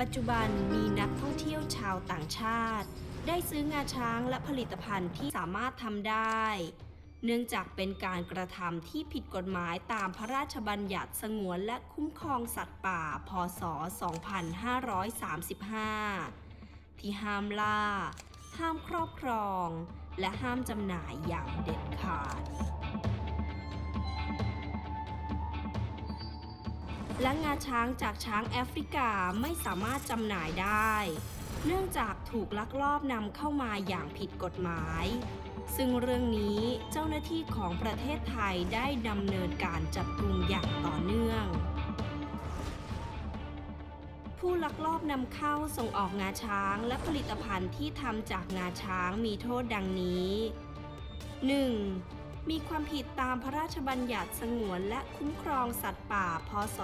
ปัจจุบันมีนักท่องเที่ยวชาวต่างชาติ ได้ซื้องาช้างและผลิตภัณฑ์ที่สามารถทำได้ เนื่องจากเป็นการกระทำที่ผิดกฎหมายตามพระราชบัญญัติสงวนและคุ้มครองสัตว์ป่า พศ 2535 ที่ห้ามล่า ห้ามครอบครอง และห้ามจำหน่ายอย่างเด็ดขาด และงาช้างจากช้างแอฟริกาไม่สามารถจำหน่ายได้ เนื่องจากถูกลักลอบนำเข้ามาอย่างผิดกฎหมาย ซึ่งเรื่องนี้เจ้าหน้าที่ของประเทศไทยได้ดำเนินการจับกลุ่มอย่างต่อเนื่อง ผู้ลักลอบนำเข้าส่งออกงาช้างและผลิตภัณฑ์ที่ทำจากงาช้างมีโทษดังนี้ 1. มีความผิดตามพระราชบัญญัติสงวนและคุ้มครองสัตว์ป่า พศ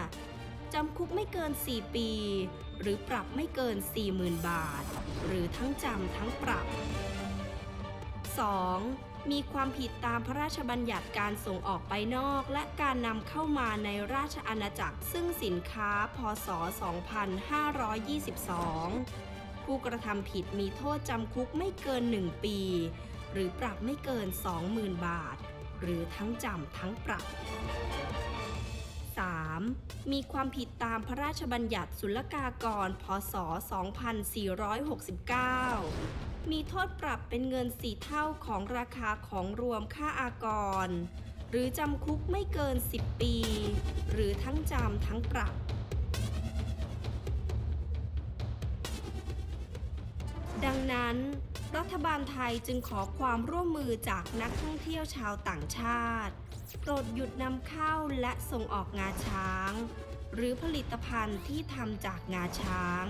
2535 จำคุกไม่เกิน 4 ปี หรือปรับไม่เกิน 40,000 บาท หรือทั้งจำทั้งปรับ 2. มีความผิดตามพระราชบัญญัติการส่งออกไปนอก และการนำเข้ามาในราชอาณาจักร ซึ่งสินค้า พศ 2522 ผู้กระทำผิดมีโทษจำคุกไม่เกิน 1 ปี หรือปรับไม่เกิน 20,000 บาท หรือทั้งจำทั้งปรับ 3. มีความผิดตามพระราชบัญญัติศุลกากร พศ 2469 มีโทษปรับเป็นเงินสี่เท่าของราคาของรวมค่าอากร หรือจำคุกไม่เกิน 10 ปี หรือทั้งจำทั้งปรับดังนั้น รัฐบาลไทยจึงขอความร่วมมือจากนักท่องเที่ยวชาวต่างชาติโปรดหยุดนำเข้าและส่งออกงาช้าง หรือผลิตภัณฑ์ที่ทำจากงาช้าง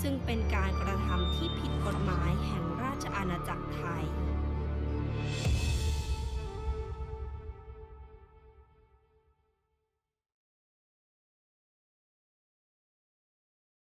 ซึ่งเป็นการกระทำที่ผิดกฎหมายแห่งราชอาณาจักรไทย